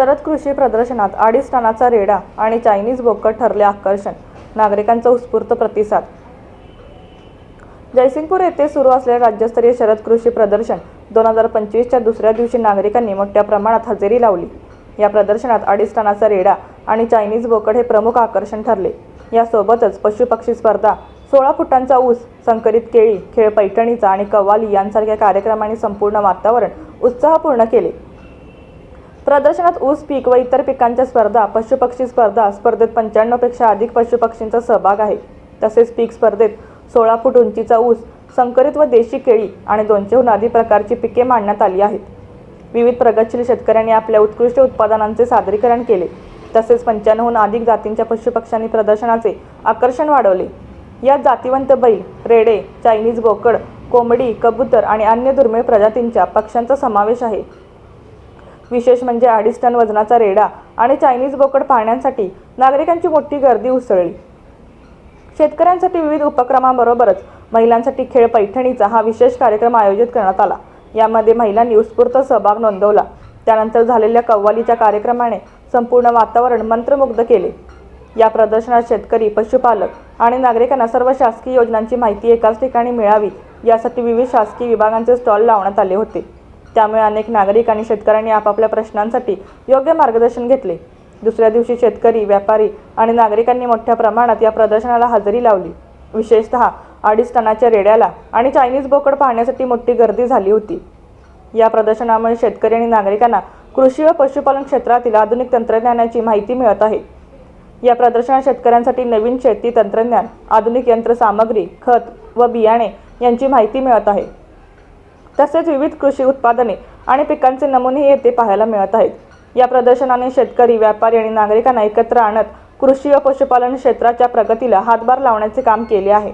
शरद कृषी प्रदर्शनात अडीच टनाचा रेडा आणि चायनीज बोकड ठरले आकर्षण. नागरिकांचा उत्स्फूर्त प्रतिसाद. जयसिंगपूर येथे सुरू असलेले राज्यस्तरीय शरद कृषी प्रदर्शन दोन हजार पंचवीसच्या दुसऱ्या दिवशी नागरिकांनी मोठ्या प्रमाणात हजेरी लावली. या प्रदर्शनात अडीच टनाचा रेडा आणि चायनीज बोकड हे प्रमुख आकर्षण ठरले. यासोबतच पशुपक्षी स्पर्धा सोळा फुटांचा ऊस संकरित केळी खेळ पैठणीचा आणि कव्वाली यांसारख्या कार्यक्रमांनी संपूर्ण वातावरण उत्साहपूर्ण केले. प्रदर्शनात ऊस पीक व इतर पिकांच्या स्पर्धा पशुपक्षी स्पर्धा स्पर्धेत पंच्याण्णवपेक्षा अधिक पशुपक्षींचा सहभाग आहे. तसेच पीक स्पर्धेत सोळा फूट उंचीचा ऊस संकरित व देशी केळी आणि दोनशेहून अधिक प्रकारची पिके मांडण्यात आली आहेत. विविध प्रगतशील शेतकऱ्यांनी आपल्या उत्कृष्ट उत्पादनांचे सादरीकरण केले. तसेच पंच्याण्णवहून अधिक जातींच्या पशुपक्ष्यांनी प्रदर्शनाचे आकर्षण वाढवले. यात जातिवंत बैल रेडे चायनीज बोकड कोंबडी कबूतर आणि अन्य दुर्मिळ प्रजातींच्या पक्ष्यांचा समावेश आहे. विशेष म्हणजे अडीच टन वजनाचा रेडा आणि चायनीज बोकड पाहण्यासाठी नागरिकांची मोठी गर्दी उसळली. शेतकऱ्यांसाठी विविध उपक्रमांबरोबरच महिलांसाठी खेळ पैठणीचा हा विशेष कार्यक्रम आयोजित करण्यात आला. यामध्ये महिलांनी उत्स्फूर्त सहभाग नोंदवला. त्यानंतर झालेल्या कव्वालीच्या कार्यक्रमाने संपूर्ण वातावरण मंत्रमुग्ध केले. या प्रदर्शनात शेतकरी पशुपालक आणि नागरिकांना सर्व शासकीय योजनांची माहिती एकाच ठिकाणी मिळावी यासाठी विविध शासकीय विभागांचे स्टॉल लावण्यात आले होते. त्यामुळे अनेक नागरिक आणि शेतकऱ्यांनी आपापल्या प्रश्नांसाठी योग्य मार्गदर्शन घेतले. दुसऱ्या दिवशी शेतकरी व्यापारी आणि नागरिकांनी मोठ्या प्रमाणात या प्रदर्शनाला हजेरी लावली. विशेषतः अडीच टनाच्या रेड्याला आणि चायनीज बोकड पाहण्यासाठी मोठी गर्दी झाली होती. या प्रदर्शनामुळे शेतकरी आणि नागरिकांना कृषी व पशुपालन क्षेत्रातील आधुनिक तंत्रज्ञानाची माहिती मिळत आहे. या प्रदर्शनात शेतकऱ्यांसाठी नवीन शेती तंत्रज्ञान आधुनिक यंत्रसामग्री खत व बियाणे यांची माहिती मिळत आहे. तसेच विविध कृषी उत्पादने आणि पिकांचे नमुनेही येथे पाहायला मिळत आहेत. या प्रदर्शनाने शेतकरी व्यापारी आणि नागरिकांना एकत्र आणत कृषी व पशुपालन क्षेत्राच्या प्रगतीला हातभार लावण्याचे काम केले आहे.